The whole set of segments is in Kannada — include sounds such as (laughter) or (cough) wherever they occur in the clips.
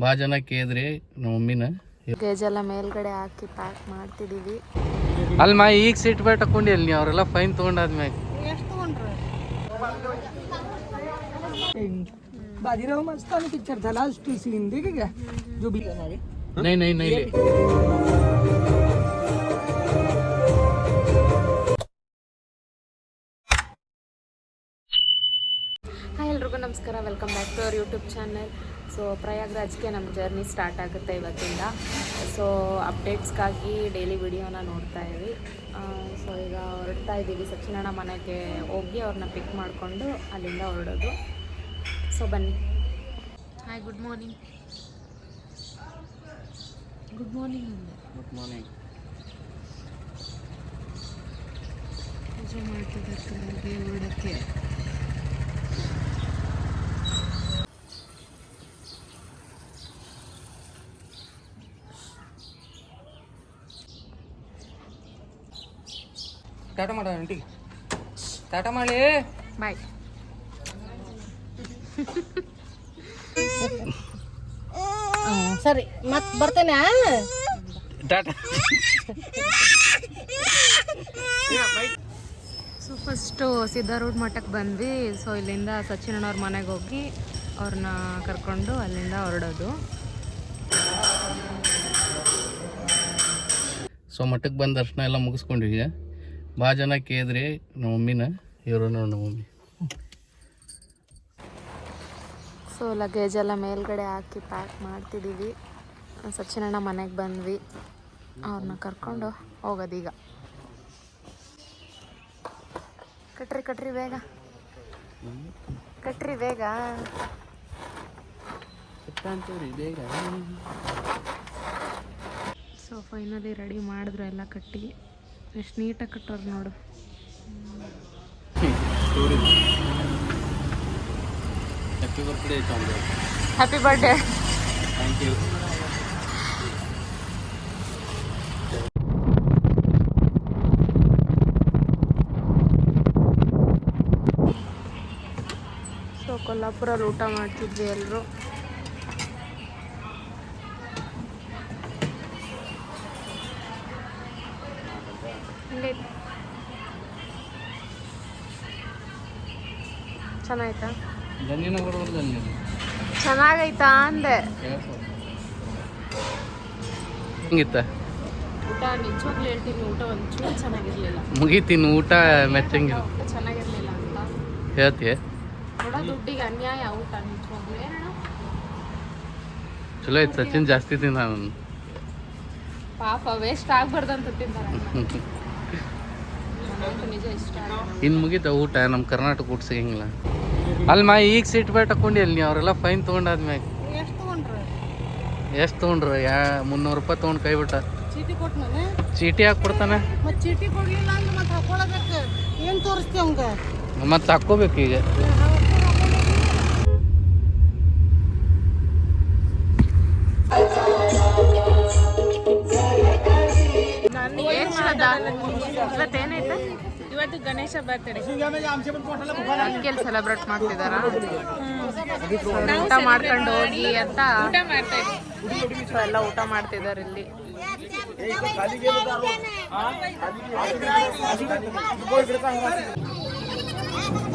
ಭಾಳ ಜನ ಕೇಳಿದ್ರಿ ನಮ್ಮ ಮಮ್ಮಿನ ಗೇಜ್ ಎಲ್ಲ ಮೇಲ್ಗಡೆ ಹಾಕಿ ಪ್ಯಾಕ್ ಮಾಡ್ತಿದೀವಿ ಅಲ್ಲಿ ಮಾ ಈಗ ಸೀಟ್ ಬೆಲ್ಟ್ ಹಾಕೊಂಡಿ ಅಲ್ಲಿ ನೀವು ಅವರೆಲ್ಲ ಫೈನ್ ತೊಗೊಂಡಾದ್ಮ್ಯಾಗ बाजीराव मस्तानी पिक्चर था लास्ट सीन देखे क्या जो भी ನೈ ನೈ ನೈ welcome back to our YouTube channel. So ಪ್ರಯಾಗ್ರಾಜ್ಗೆ ನಮ್ಮ ಜರ್ನಿ ಸ್ಟಾರ್ಟ್ ಆಗುತ್ತೆ ಇವತ್ತಿಂದ. ಸೊ ಅಪ್ಡೇಟ್ಸ್ಗಾಗಿ ಡೈಲಿ ವಿಡಿಯೋನ ನೋಡ್ತಾ ಇದ್ವಿ. ಸೊ ಈಗ ಹೊರಡ್ತಾ ಇದ್ದೀವಿ. ಸಚಿನಣ್ಣ ಮನೆಗೆ ಹೋಗಿ ಅವ್ರನ್ನ ಪಿಕ್ ಮಾಡಿಕೊಂಡು ಅಲ್ಲಿಂದ ಹೊರಡೋದು. ಸೊ ಬನ್ನಿ. Hi good morning good morning good morning ಪೂಜೆ ಮಾಡ್ತಿದ್ದಕ್ಕೆ ಹೊರಡಕ್ಕೆ. ಟಾಟಾ ಮಾಡ ಆಂಟಿ ಟಾಟಾ ಮಾಡಿ ಬಾಯ್ ಸರಿ ಮತ್ ಬರ್ತೇನೆ ಟಾಟಾ ಸೊ ಫಸ್ಟು ಸಿದ್ಧಾರೂಢ ಮಠಕ್ಕೆ ಬಂದ್ವಿ. ಸೊ ಇಲ್ಲಿಂದ ಸಚಿನಣ್ಣವ್ರ ಮನೆಗೆ ಹೋಗಿ ಅವ್ರನ್ನ ಕರ್ಕೊಂಡು ಅಲ್ಲಿಂದ ಹೊರಡೋದು. ಸೊ ಮಠಕ್ಕೆ ಬಂದ ದರ್ಶನ ಎಲ್ಲ ಮುಗಿಸ್ಕೊಂಡ್ವಿ ಈಗ ಭಾಳ ಜನ ಕೇಳಿದ್ರಿ ನಮ್ಮ ಮಮ್ಮಿನ ಇವರು ನೋಡಿ ನಮ್ಮ ಮಮ್ಮಿ ಸೊ ಲಗೇಜ್ ಎಲ್ಲ ಮೇಲ್ಗಡೆ ಹಾಕಿ ಪ್ಯಾಕ್ ಮಾಡ್ತಿದ್ದೀವಿ ಸಚಿನಣ್ಣ ಮನೆಗೆ ಬಂದ್ವಿ. ಅವ್ರನ್ನ ಕರ್ಕೊಂಡು ಹೋಗೋದೀಗ. ಕಟ್ರಿ ಕಟ್ರಿ ಬೇಗ. ಕಟ್ರಿ ಬೇಗ. ಬೇಗ. ಸೊ ಫೈನಲಿ ರೆಡಿ ಮಾಡಿದ್ರು ಎಲ್ಲ ಕಟ್ಟಿ. ಎಷ್ಟು ನೀಟಾಗಿ ಕಟ್ಟೋರು ನೋಡು. Happy birthday happy birthday thank you so ಕೊಲ್ಲಾಪುರಲ್ಲಿ ಊಟ ಮಾಡ್ತಿದ್ವಿ ಎಲ್ಲರೂ ಚೆನ್ನಾಯ್ತಾ ಚೆನ್ನಾಗೈತಾ ಅಂದೆ. ಹೆಂಗಿತ್ತ? ಊಟ ನಿಜವಾಗ್ಲೂ ಹೇಳ್ತೀನಿ ಊಟ ಒಂಚೂರು ಚೆನ್ನಾಗಿರ್ಲಿಲ್ಲ. ಮುಗೀತೀನಿ ಊಟ ಮೆಚ್ಚಂಗಿಲ್ಲ. ಚೆನ್ನಾಗಿರ್ಲಿಲ್ಲ ಅಂತ. ಹೇಳ್ತೀಯ? ನೋಡ ದುಡ್ಡಿಗೆ ಅನ್ಯಾಯ ಊಟ ನಿಜವಾಗ್ಲೂ. ಏನಣ್ಣ? ಚಲೋ ಐತೆ ಸಚಿನ್ ಜಾಸ್ತಿ ತಿನ್ನ ನಾನು ಪಾಪ ವೇಸ್ಟ್ ಆಗ್ಬಾರ್ದಂತ ತಿಂತಾರೆ (laughs) ಇನ್ನು ಮುಗಿತ ಊಟ ನಮ್ಮ ಕರ್ನಾಟಕ ಊಟ ಸಿಗಂಗಿಲ್ಲ. ಅಲ್ಲಿ ಮಾ ಈಗ ಸೀಟ್ ಬೇಟ್ ಹಾಕೊಂಡಿ ಅಲ್ಲಿ ನೀವು ಅವರೆಲ್ಲ ಫೈನ್ ತೊಗೊಂಡಾದ್ಮ್ಯಾಗ ಎಷ್ಟು ತಗೊಂಡ್ರು? ಎಷ್ಟು ತೊಗೊಂಡ್ರು? ಯಾ ಮುನ್ನೂರು ರೂಪಾಯಿ ತೊಗೊಂಡು ಕೈ ಬಿಟ್ಟ. ಚೀಟಿ ಹಾಕಿ ಕೊಡ್ತಾನೆ? ಮತ್ತೆ ಹಾಕೋಬೇಕು ಕೊಡ್ಲಿಲ್ಲ ಇವತ್ತೇನೈತೆ? ಇವತ್ತು ಗಣೇಶ ಬರ್ತಡೆ ಅದಕ್ಕೆ ಸೆಲೆಬ್ರೇಟ್ ಮಾಡ್ತಿದಾರ? ಊಟ ಮಾಡ್ಕೊಂಡು ಹೋಗಿ ಅಂತ? So, ಎಲ್ಲ ಊಟ ಮಾಡ್ತಿದಾರೆ ಇಲ್ಲಿ.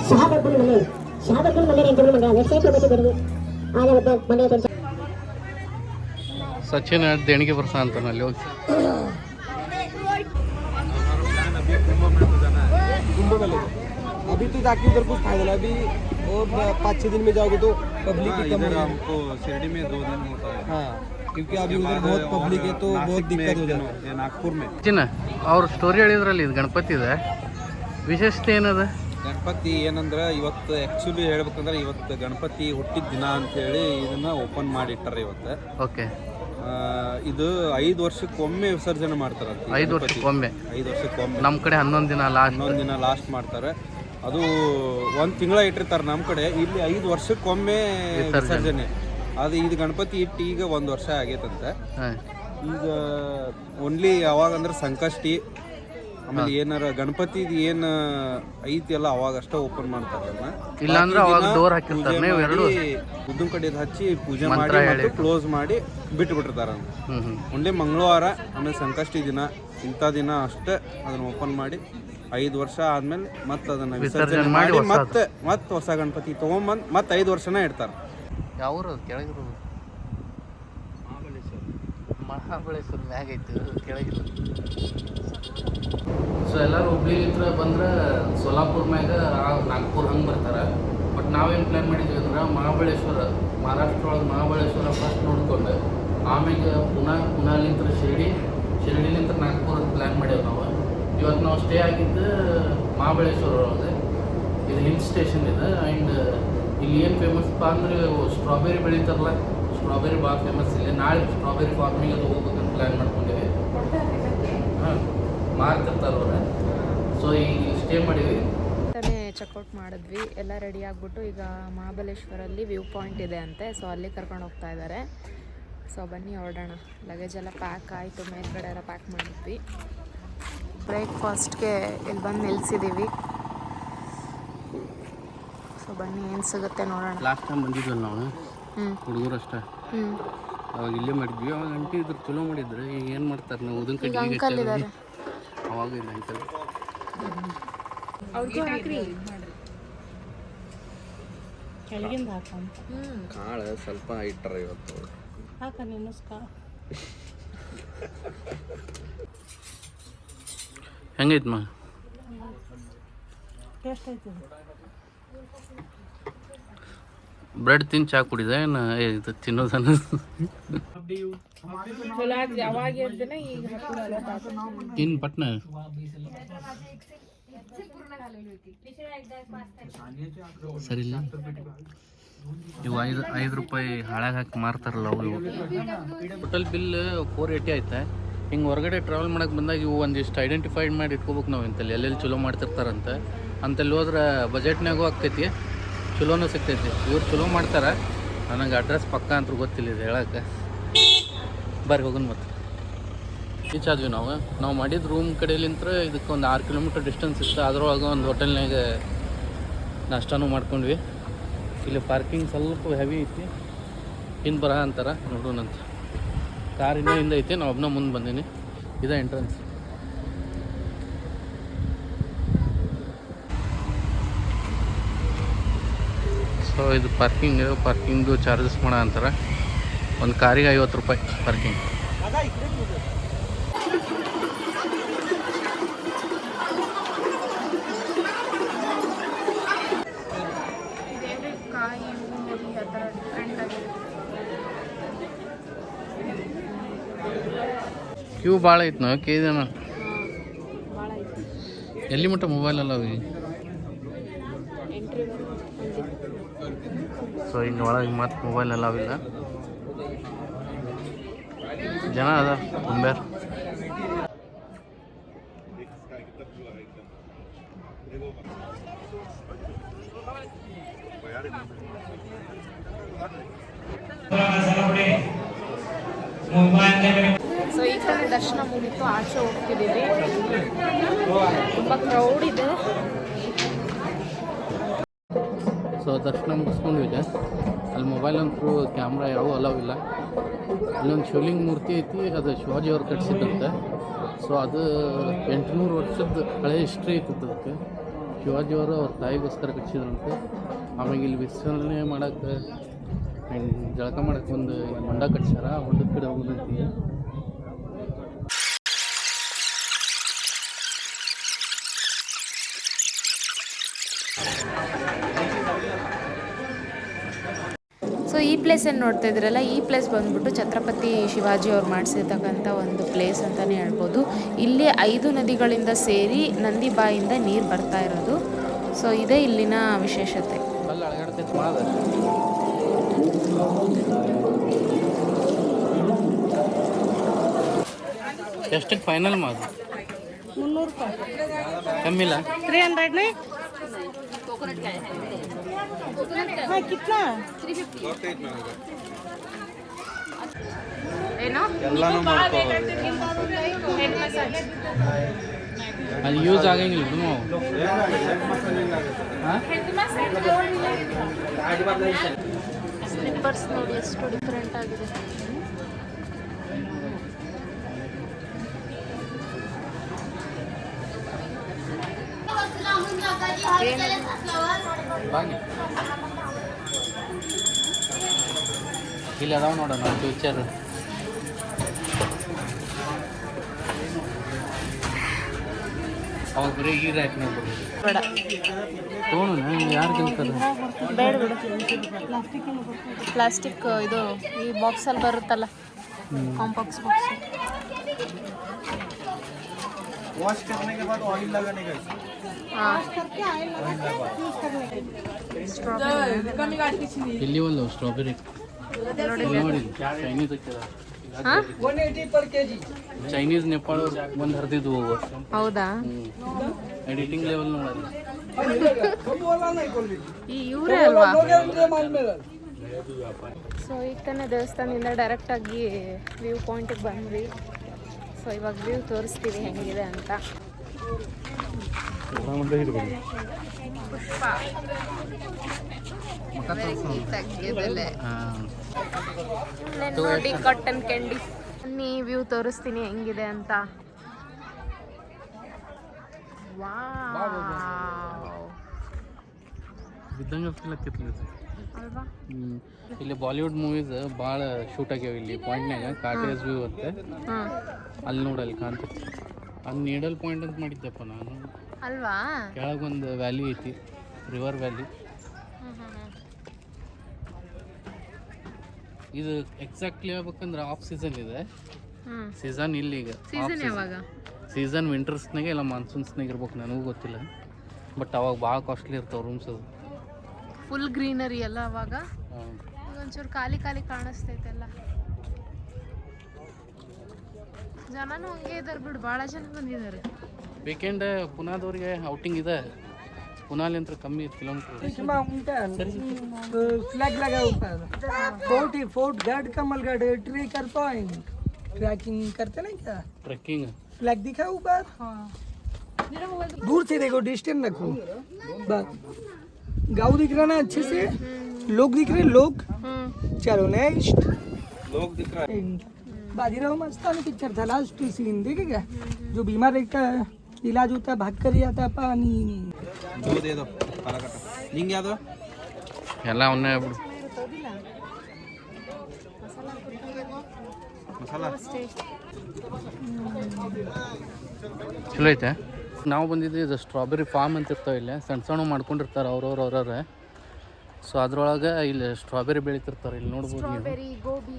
ಶಹಾಬತ್ಪುರ ಮನೆ ಬರ್ತಾ ಮನೆ ಅಂತ ಮಗ ವೆಬ್ಸೈಟ್ ಹೋಗಿ ಬರೋದು ಆಗ ಒಬ್ಬ ಮನೆ ತೋರಿಸ ಸಚಿನ್ ದೇಣಿಗೆ ಬರ್ತಾ ಅಂತ ಅಲ್ಲಿ ಹೋಗಿ. अभी तो जाके उधर कुछ फायदा नहीं अभी और पाँच छः दिन में जाओगे तो पब्लिक ही कम इधर होगी। हमको शिरडी में दो दिन होता है हाँ क्योंकि अभी उधर बहुत पब्लिक है तो बहुत नासिक में दिक्कत एक हो दिन जाती होता है, नागपुर में ಸಚಿನ್ ಅವ್ರ ಸ್ಟೋರಿ ಹೇಳಿದ್ರಲ್ಲಿ ಇದು ಗಣಪತಿ ಇದೆ ವಿಶೇಷತೆ ಏನದ ಗಣಪತಿ ಏನಂದ್ರೆ ಇವತ್ತು ಆ್ಯಕ್ಚುಲಿ ಹೇಳ್ಬೇಕಂದ್ರೆ ಇವತ್ತು ಗಣಪತಿ ಹುಟ್ಟಿದ ದಿನ ಅಂತೇಳಿ ಇದನ್ನ ಓಪನ್ ಮಾಡಿಟ್ಟಾರೆ ಇವತ್ತು ಓಕೆ ಆ, ಇದು ಐದು ವರ್ಷಕ್ಕೊಮ್ಮೆ ವಿಸರ್ಜನೆ ಮಾಡ್ತಾರಂತೆ ಈ ಐದು ಗಣಪತಿ. ವರ್ಷಕ್ಕೊಮ್ಮೆ ಐದು ವರ್ಷಕ್ಕೊಮ್ಮೆ ನಮ್ಮ ಕಡೆ ಹನ್ನೊಂದು ದಿನ ಲಾಸ್ಟ್ ಹನ್ನೊಂದು ದಿನ ಲಾಸ್ಟ್ ಮಾಡ್ತಾರೆ ಅದು ಒಂದು ತಿಂಗಳ ಇಟ್ಟಿರ್ತಾರೆ ನಮ್ಮ ಕಡೆ. ಇಲ್ಲಿ ಐದು ವರ್ಷಕ್ಕೊಮ್ಮೆ ವಿಸರ್ಜನೆ. ಅದು ಇದು ಗಣಪತಿ ಇಟ್ಟು ಈಗ ಒಂದು ವರ್ಷ ಆಗೈತಂತೆ. ಈಗ ಓನ್ಲಿ ಯಾವಾಗ ಅಂದ್ರೆ ಸಂಕಷ್ಟಿ. ಆಮೇಲೆ ಏನಾರ ಗಣಪತಿದ್ ಏನ್ ಐತಿ ಅಲ್ಲ ಅವಾಗ ಅಷ್ಟೇ ಓಪನ್ ಮಾಡ್ತಾರೆ ಇಲ್ಲಾಂದ್ರೆ ಅವಾಗ ಡೋರ್ ಹಾಕಿರ್ತಾರೆ ಎರಡು. ಉದ್ದಿನ ಕಡೆದ್ ಹಚ್ಚಿ ಪೂಜೆ ಮಾಡಿ ಮತ್ತು ಕ್ಲೋಸ್ ಮಾಡಿ ಬಿಟ್ಟು ಬಿಟ್ಟಿರ್ತಾರ ಒಂದೇ ಮಂಗಳವಾರ ಆಮೇಲೆ ಸಂಕಷ್ಟಿ ದಿನ ಇಂಥ ದಿನ ಅಷ್ಟೇ ಅದನ್ನ ಓಪನ್ ಮಾಡಿ. ಐದು ವರ್ಷ ಆದ್ಮೇಲೆ ಮತ್ತೆ ಅದನ್ನ ವಿಸರ್ಜನೆ ಮಾಡಿ ಮತ್ತೆ ಮತ್ತೆ ಹೊಸ ಗಣಪತಿ ತಗೊಂಬಂದ್ ಮತ್ತೆ ಐದು ವರ್ಷನ ಇಡ್ತಾರೆ. ಯಾವ ಊರು ಅದು ಕೆಳಗಿರೋದು ಮಹಾಬಳೇಶ್ವರ ಮ್ಯಾಗ ಐತಿ ಕೆಳಗಿರೋದು. ಸೊ ಎಲ್ಲರೂ ಹುಬ್ಳಿಲಿಂದ ಬಂದ್ರೆ ಸೋಲಾಪುರ ಮ್ಯಾಗ ಆ- ನಾಗ್ಪುರ್ ಹಂಗೆ ಬರ್ತಾರೆ. ಬಟ್ ನಾವೇನು ಪ್ಲ್ಯಾನ್ ಮಾಡಿದ್ವಿ ಅಂದ್ರೆ ಮಹಾಬಳೇಶ್ವರ ಮಹಾರಾಷ್ಟ್ರ ಒಳಗೆ ಮಹಾಬಳೇಶ್ವರ ಫಸ್ಟ್ ನೋಡ್ಕೊಂಡು ಆಮೇಲೆ ಪುನಃ ಪುನಾಲಿಂತ್ರ ಶಿರ್ಡಿ ಶಿರ್ಡಿಲಿಂದ ನಾಗ್ಪುರ ಪ್ಲ್ಯಾನ್ ಮಾಡ್ಯಾವ ನಾವು ಇವತ್ತು ನಾವು ಸ್ಟೇ ಆಗಿದ್ದು ಮಹಾಬಳೇಶ್ವರ ಒಳಗೆ. ಇದು ಹಿಲ್ ಸ್ಟೇಷನ್ ಇದೆ. ಆ್ಯಂಡ್ ಇಲ್ಲಿ ಏನು ಫೇಮಸ್ಪ ಅಂದ್ರೆ ಸ್ಟ್ರಾಬೆರಿ ಬೆಳೀತಾರಲ್ಲ ಸ್ಟ್ರಾಬೆರಿ ಭಾಳ ಫೇಮಸ್ ಇಲ್ಲಿ. ನಾಳೆ ಸ್ಟ್ರಾಬೆರಿ ಫಾರ್ಮಿಂಗ್ ಅದು ಹೋಗ್ಬೇಕಂತ ಪ್ಲ್ಯಾನ್ ಮಾಡ್ಕೊಂಡಿವಿ. ಹಾಂ ಮಾರ್ತಿರ್ತಾರೆ ಅವ್ರು ಸೊ ಈಗ ಸ್ಟೇ ಮಾಡೀವಿ. ಚೆಕ್ಔಟ್ ಮಾಡಿದ್ವಿ. ಎಲ್ಲ ರೆಡಿ ಆಗಿಬಿಟ್ಟು ಈಗ ಮಹಾಬಲೇಶ್ವರಲ್ಲಿ ವ್ಯೂ ಪಾಯಿಂಟ್ ಇದೆ ಅಂತೆ. ಸೊ ಅಲ್ಲಿ ಕರ್ಕೊಂಡು ಹೋಗ್ತಾ ಇದ್ದಾರೆ ಸೊ ಬನ್ನಿ, ಹೊರಡೋಣ. ಲಗೇಜ್ ಎಲ್ಲ ಪ್ಯಾಕ್ ಆಯಿತು. ಮೇಲ್ಗಡೆ ಎಲ್ಲ ಪ್ಯಾಕ್ ಮಾಡಿದ್ವಿ. ಬ್ರೇಕ್ಫಾಸ್ಟ್ಗೆ ಇಲ್ಲಿ ಬಂದು ನಿಲ್ಸಿದ್ದೀವಿ ಸೊ ಬನ್ನಿ ಏನು ಸಿಗುತ್ತೆ ನೋಡೋಣ. ಲಾಸ್ಟ್ ಟೈಮ್ ಬಂದಿದ್ವಲ್ಲ ನಾವು? ಹ್ಞೂ ಹುಡುಗರು ಅಷ್ಟೇ. ಹ್ಞೂ ಅವಾಗ ಇಲ್ಲೇ ಮಾಡಿದ್ವಿ ಅವಾಗ ಅಂಟಿ ಇದ್ರ ಚಲೋ ಮಾಡಿದ್ರೆ. ಈಗ ಏನು ಮಾಡ್ತಾರೆ ನಾವು? ಉದನ್ ಕಡ್ಡಿ ಅಂಕಲ್ ಇದ್ದಾರೆ. ಅವಾಗ ಇಲ್ಲ ಅಂಕಲ್ ಕೆಳಗಿಂದ ಹಾಕಂತ ಕಾಳು ಸ್ವಲ್ಪ ಇಟ್ಟರೆ ಇವತ್ತು. ಹಾಕ ನೆನಸ್ಕ (laughs) ಹೆಂಗೈತೆ ಮಾ ಬ್ರೆಡ್ ತಿನ್ ಚಾ ಕುಡಿದ ಏನು ಇದು ಈಗ ತಿನ್ ಪಟ್ನ? ಸರಿ ಇವು ಐದು ಐದು ರೂಪಾಯಿ ಹಾಳಾಗಿ ಹಾಕಿ ಮಾರ್ತಾರಲ್ಲ ಅವು ಟೋಟಲ್ ಬಿಲ್ ಫೋರ್ ಏಯ್ಟಿ ಆಯ್ತಾ? ಹಿಂಗೆ ಹೊರಗಡೆ ಟ್ರಾವೆಲ್ ಮಾಡಕ್ಕೆ ಬಂದಾಗ ಇವು ಒಂದಿಷ್ಟು ಐಡೆಂಟಿಫೈಡ್ ಮಾಡಿ ಇಟ್ಕೋಬೇಕು ನಾವು ಇಂತಲ್ಲಿ ಎಲ್ಲೆಲ್ಲಿ ಚಲೋ ಮಾಡ್ತಿರ್ತಾರಂತೆ. ಅಂತಲ್ಲಿ ಹೋದ್ರೆ ಬಜೆಟ್ನಾಗೂ ಆಕ್ಕೈತಿ ಚಲೋನೂ ಸಿಗ್ತೈತಿ. ಇವ್ರು ಚಲೋ ಮಾಡ್ತಾರೆ, ನನಗೆ ಅಡ್ರೆಸ್ ಪಕ್ಕ ಅಂತ ಗೊತ್ತಿಲ್ಲ ಇದು ಹೇಳಕ್ಕೆ ಬರ್ರಿ ಹೋಗೋಣ ಮತ್ತೆ. ರೀಚ್ ಆದ್ವಿ ನಾವು. ನಾವು ಮಾಡಿದ ರೂಮ್ ಕಡೆಯಲ್ಲಿಂತ ಇದಕ್ಕೆ ಒಂದು ಆರು ಕಿಲೋಮೀಟರ್ ಡಿಸ್ಟೆನ್ಸ್ ಇತ್ತು. ಅದ್ರೊಳಗೆ ಒಂದು ಹೋಟೆಲ್ನಾಗ ನಾಷ್ಟಾನು ಮಾಡ್ಕೊಂಡ್ವಿ. ಇಲ್ಲಿ ಪಾರ್ಕಿಂಗ್ ಸ್ವಲ್ಪ ಹೆವಿ ಐತಿ. ಇನ್ನು ಬರ ಅಂತಾರೆ, ನೋಡೋಣಂತ. ಕಾರ್ ಇನ್ನೂ ಹಿಂದೆ ಐತೆ, ನಾವು ಒಬ್ಬನ ಮುಂದೆ ಬಂದೀನಿ. ಇದೇ ಎಂಟ್ರೆನ್ಸ್ ಸೊ ಇದು ಪಾರ್ಕಿಂಗ್ ಪಾರ್ಕಿಂಗ್ದು ಚಾರ್ಜಸ್ ಮಾಡ ಅಂತಾರೆ. ಒಂದು ಕಾರಿಗೆ ಐವತ್ತು ರೂಪಾಯಿ ಪಾರ್ಕಿಂಗ್ ಕ್ಯೂ ಭಾಳ ಐತೆ ನಾವು ಭಾಳ ಎಲ್ಲಿ ಮಟ್ಟ ಮೊಬೈಲ್ ಅಲ್ಲ ಅವಿ ಸೊ ಇನ್ನು ಒಳಗೆ ಮತ್ತೆ ಮೊಬೈಲ್ ಎಲ್ಲ ಅವಿಲ್ಲ. ಜನ ಅದ, ತುಂಬ್ಯಾರ. ಸೊ ಈ ಕಡೆ ದರ್ಶನ ಮುಗೀತು. ಆಚೆ ಹೋಗ್ತಿದ್ದೀವಿ. ತುಂಬ ಕ್ರೌಡ್ ಇದೆ. ಸೊ ದರ್ಶನ ಮುಗಿಸ್ಕೊಂಡಿದೆ. ಅಲ್ಲಿ ಮೊಬೈಲ್ ಅಂತೂ ಕ್ಯಾಮ್ರಾ ಯಾವ ಅಲವ್ ಇಲ್ಲ. ಇಲ್ಲೊಂದು ಶಿವಲಿಂಗ ಮೂರ್ತಿ ಐತಿ, ಅದು ಶಿವಾಜಿ ಅವ್ರು ಕಟ್ಸಿದ್ದಂತೆ. ಸೊ ಅದು ಎಂಟುನೂರು ವರ್ಷದ ಹಳೆ ಹಿಸ್ಟ್ರಿ ಐತಿ ಅದಕ್ಕೆ. ಶಿವಾಜಿ ಅವರು ಅವ್ರ ತಾಯಿಗೋಸ್ಕರ ಕಟ್ಸಿದ್ರಂತೆ. ಆಮೇಲೆ ಇಲ್ಲಿ ವಿಸರ್ಜನೆ ಮಾಡಕ್ಕೆ ಜಳಕ ಮಾಡಕ್ಕೆ ಒಂದು ಮಂಡ ಕಟ್ಸ್ಯಾರ ಹೊಂಡದ ಕಡೆ ಹೋಗೋದೈತಿ ಪ್ಲೇಸ್ ಏನು ನೋಡ್ತಾ ಇದ್ರಲ್ಲ ಈ ಪ್ಲೇಸ್ ಬಂದ್ಬಿಟ್ಟು ಛತ್ರಪತಿ ಶಿವಾಜಿ ಅವ್ರು ಮಾಡಿಸಿರ್ತಕ್ಕಂಥ ಒಂದು ಪ್ಲೇಸ್ ಅಂತಲೇ ಹೇಳ್ಬೋದು. ಇಲ್ಲಿ ಐದು ನದಿಗಳಿಂದ ಸೇರಿ ನಂದಿ ಬಾಯಿಂದ ನೀರು ಬರ್ತಾ ಇರೋದು. ಸೊ ಇದೇ ಇಲ್ಲಿನ ವಿಶೇಷತೆ. ಎಷ್ಟಕ್ಕೆ ಫೈನಲ್ ಮಾದು ಮುನ್ನೂರು ರೂಪಾಯಿ. ಕಮ್ಮಿಲ್ಲ? ತ್ರೀ ಹಂಡ್ರೆಡ್ ಹಾಂ ಕಿತ್ನಾ ಎಲ್ಲಾನು ಯೂಸ್ ಆಗಂಗಿಲ್ಲ ಸ್ಲಿಪ್ಪರ್ಸ್ ನೋಡಿ ಎಷ್ಟು ಡಿಫ್ರೆಂಟ್ ಆಗಿದೆ. ಏನು? ಇಲ್ಲಿ ಅದಾವ ನೋಡೋಣ ಫ್ಯೂಚರ್ ಅವಾಗ ಬರೀ ಈ ರ್ಯಾಕ್ ನೋಡ್ಬೋದು ಬೇಡ ತೊಗೊಳೋಣ ಯಾರು ಗೆಲ್ತಾರೆ ಬೇಡ ಬಿಡು ಪ್ಲಾಸ್ಟಿಕ್ ಇದು ಈ ಬಾಕ್ಸಲ್ಲಿ ಬರುತ್ತಲ್ಲ ಕಾಂಪಾಕ್ಸ್ ಬಾಕ್ಸ್ वॉश करने के बाद ऑयल लगाने का ಹಾಂ ಇಲ್ಲಿ ಒಂದು ಸ್ಟ್ರಾಬೆರಿ ಚೈನೀಸ್ ಚೈನೀಸ್ ನೇಪಾಳ ಒಂದು ಹೌದಾ? ಎಡಿಟಿಂಗ್ ಲೆವೆಲ್ ನೋಡಿ ಸೊ ಈಗ ತಾನೇ ದೇವಸ್ಥಾನದಿಂದ ಡೈರೆಕ್ಟಾಗಿ ವ್ಯೂ ಪಾಯಿಂಟಿಗೆ ಬಂದ್ವಿ. ಸೊ ಇವಾಗ ವ್ಯೂ ತೋರಿಸ್ತೀವಿ ಹೆಂಗಿದೆ ಅಂತ. ಪುಷ್ಪ. ನೋಡಿ ಕಾಟನ್ ಕ್ಯಾಂಡಿ ನೀ ವ್ಯೂ ತೋರಿಸ್ತೀನಿ ಹೆಂಗಿದೆ ಅಂತ. ಬಿದ್ದಂಗೆ ಅಲ್ವಾ? ಇಲ್ಲಿ ಬಾಲಿವುಡ್ ಮೂವೀಸ್ ಭಾಳ ಶೂಟ್ ಆಗ್ಯಾವ ಇಲ್ಲಿ ಪಾಯಿಂಟ್ನಾಗ ಕಾಟೇಜ್ ವ್ಯೂ ಅಂತ ಅಲ್ಲಿ ನೋಡಲ್ಲಿ ಕಾಣ್ತೈತಿ ಅಲ್ಲಿ ನೀಡಲ್ ಪಾಯಿಂಟ್ ಅಂತ ಮಾಡಿದ್ದೆಪ್ಪ ನಾನು. ಅಲ್ವಾ? ಕೆಳಗೊಂದು ವ್ಯಾಲಿ ಐತಿ ರಿವರ್ ವ್ಯಾಲಿ ಇದು ಎಕ್ಸಾಕ್ಟ್ಲಿ ಹೇಳ್ಬೇಕಂದ್ರೆ ಆಫ್ ಸೀಸನ್ ಇದೆ. ಸೀಸನ್ ಇಲ್ಲಿ ಈಗ. ಸೀಸನ್ ಯಾವಾಗ? ಸೀಸನ್ ವಿಂಟರ್ಸ್ನಾಗೆ ಇಲ್ಲ ಮಾನ್ಸೂನ್ಸ್ನಾಗ ಇರ್ಬೇಕು ನನಗೂ ಗೊತ್ತಿಲ್ಲ. ಬಟ್ ಅವಾಗ ಭಾಳ ಕಾಸ್ಟ್ಲಿ ಇರ್ತಾವೆ ರೂಮ್ಸ್ ಅದು. ಫುಲ್ ಗ್ರೀನರಿ ಎಲ್ಲ ಅವಾಗ? ಒಂಚೂರು ಖಾಲಿ ಖಾಲಿ ಕಾಣಿಸ್ತೈತೆಲ್ಲ ಜನನೂ ಹಂಗೆ ಇದಾರೆ ಬಿಡು ಭಾಳ ಜನ ಬಂದಿದ್ದಾರೆ ವೀಕೆಂಡ್ ಪುನಾದವ್ರಿಗೆ ಔಟಿಂಗ್ ಇದೆ ಪುನಾಲಿಂತ್ರ ಕಮ್ಮಿ ಕಿಲೋಮೀಟ್ರ್ फ्लैग लगा ऊपर फोर्ट ही फोर्ट गार्ड कमल गार्ड ट्री कर पॉइंट ट्रैकिंग करते ना क्या ಟ್ರೆಕ್ಕಿಂಗ್ फ्लैग दिखा ऊपर दूर से देखो डिस्टेंस रखो बस गाँव दिख रहा ना अच्छे से लोग दिख रहे लोग ಹ್ಞೂ चलो नेक्स्ट लोग दिख रहा બાજીરાવ जो પિક્ચર થયેલા સ્ટી સીન દેખી ગયા જો બીમાર રહેતા ಇಲಾಜ್ ಊಟ ಭಾಕ್ ಕರಿ ಆತಪ್ಪ ನೀ ಜೋದೇದು ಪರಕಟ ನಿಂಗೆ ಯಾವುದು ಎಲ್ಲ ಅವನ್ನೇ ಬಿಡು ಮಸಾಲ? ಚಲೋ ಐತೆ. ನಾವು ಬಂದಿದ್ವಿ ಇದು ಸ್ಟ್ರಾಬೆರಿ ಫಾರ್ಮ್ ಅಂತ ಇರ್ತಾವೆ ಇಲ್ಲಿ. ಸಣ್ಣ ಸಣ್ಣ ಮಾಡ್ಕೊಂಡಿರ್ತಾರೆ ಅವ್ರವ್ರು ಅವ್ರವ್ರೆ. ಸೊ ಅದ್ರೊಳಗೆ ಇಲ್ಲಿ ಸ್ಟ್ರಾಬೆರಿ ಬೆಳಿತಿರ್ತಾರೆ ಇಲ್ಲಿ ನೋಡ್ಬೋದು ಗೋಬಿ.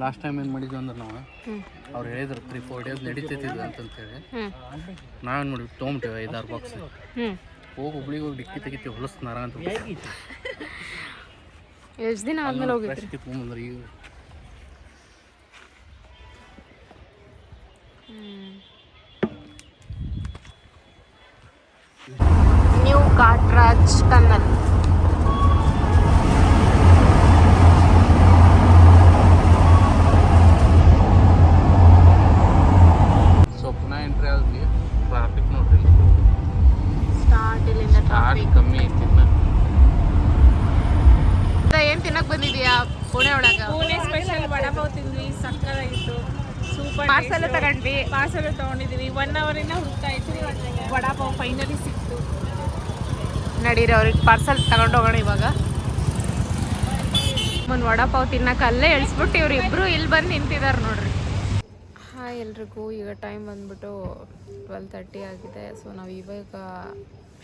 ಲಾಸ್ಟ್ ಟೈಮ್ ಏನು ಮಾಡಿದ್ವಿ ಅಂದ್ರೆ ನಾವು ಅವ್ರು ಹೇಳಿದ್ರು ತ್ರೀ ಫೋರ್ ಡೇಸ್ ನಡೀತೈತಿ ಅಂತಂತೇಳಿ. ನಾವೇನು ಮಾಡಿದ್ವಿ ತೊಗೊಂಬಿಟ್ಟೇವೆ ಐದಾರು ಬಾಕ್ಸ್ ಹೋಗಿ ಹುಬ್ಳಿಗೆ ಹೋಗಿ ಡಿಕ್ಕಿ ತೆಗಿತೀವಿ ಹೊಲಸ್ನಾರ ಅಂತ ಎಷ್ಟು ದಿನ ಆದ್ಮೇಲೆ ಹೋಗಿದ್ರಿ? ತೊಗೊಂಬಂದ್ರೆ ಈಗ ಕಾಟ್ರಾಜ್ ಟನಲ್ ಸೊ ಪುನಃ ಎಂಟ್ರಿ ಆದ್ವಿ ಟ್ರಾಫಿಕ್ ನೋಡ್ರಿ ಸ್ಟಾರ್ಟ್ ಇಲ್ಲಿಂದ ಆಡ್ ಟ್ರಾಫಿಕ್ ಕಮ್ಮಿ ಐತಿ ಇನ್ನ ಏನು ತಿನ್ನಕ್ ಬಂದಿದ್ಯಾ ಪುಣೆ ಒಳಗ ಪುಣೆ ಸ್ಪೆಷಲ್ ವಡಪಾವ್ ತಿಂದ್ವಿ ಸಕ್ಕತ್ತಾಗಿತ್ತು ಸೂಪರ್ ಪಾರ್ಸಲ್ ತಗೊಂಡ್ವಿ ಪಾರ್ಸಲ್ ತಗೊಂಡಿದ್ವಿ ಒನ್ ಅವರಿಂದ ಹುಡ್ತಾ ಇದ್ವಿ ವಡಪಾವ್ ಫೈನಲಿ ಸಿಕ್ತು. ನಡೀರಿ, ಅವ್ರಿಗೆ ಪಾರ್ಸಲ್ ತಗೊಂಡು ಹೋಗೋಣ ಇವಾಗ. ಒಂದು ವಡಾಪಾವ್ ತಿನ್ನಕ್ಕೆ ಅಲ್ಲೇ ಇಳಿಸ್ಬಿಟ್ಟು ಇವ್ರು ಇಲ್ಲಿ ಬಂದು ನಿಂತಿದ್ದಾರೆ ನೋಡ್ರಿ. ಹಾಯ್ ಎಲ್ರಿಗೂ, ಈಗ ಟೈಮ್ ಬಂದ್ಬಿಟ್ಟು ಟ್ವೆಲ್ ತರ್ಟಿ ಆಗಿದೆ. ಸೊ ನಾವು ಇವಾಗ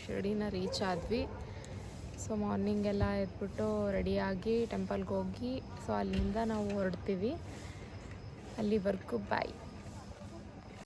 ಶಿರ್ಡಿನ ರೀಚ್ ಆದ್ವಿ. ಸೊ ಮಾರ್ನಿಂಗ್ ಎಲ್ಲ ಎದ್ಬಿಟ್ಟು ರೆಡಿಯಾಗಿ ಟೆಂಪಲ್ಗೆ ಹೋಗಿ. ಸೊ ಅಲ್ಲಿಂದ ನಾವು ಹೊರಡ್ತೀವಿ. ಅಲ್ಲಿವರೆಗೂ ಬಾಯ್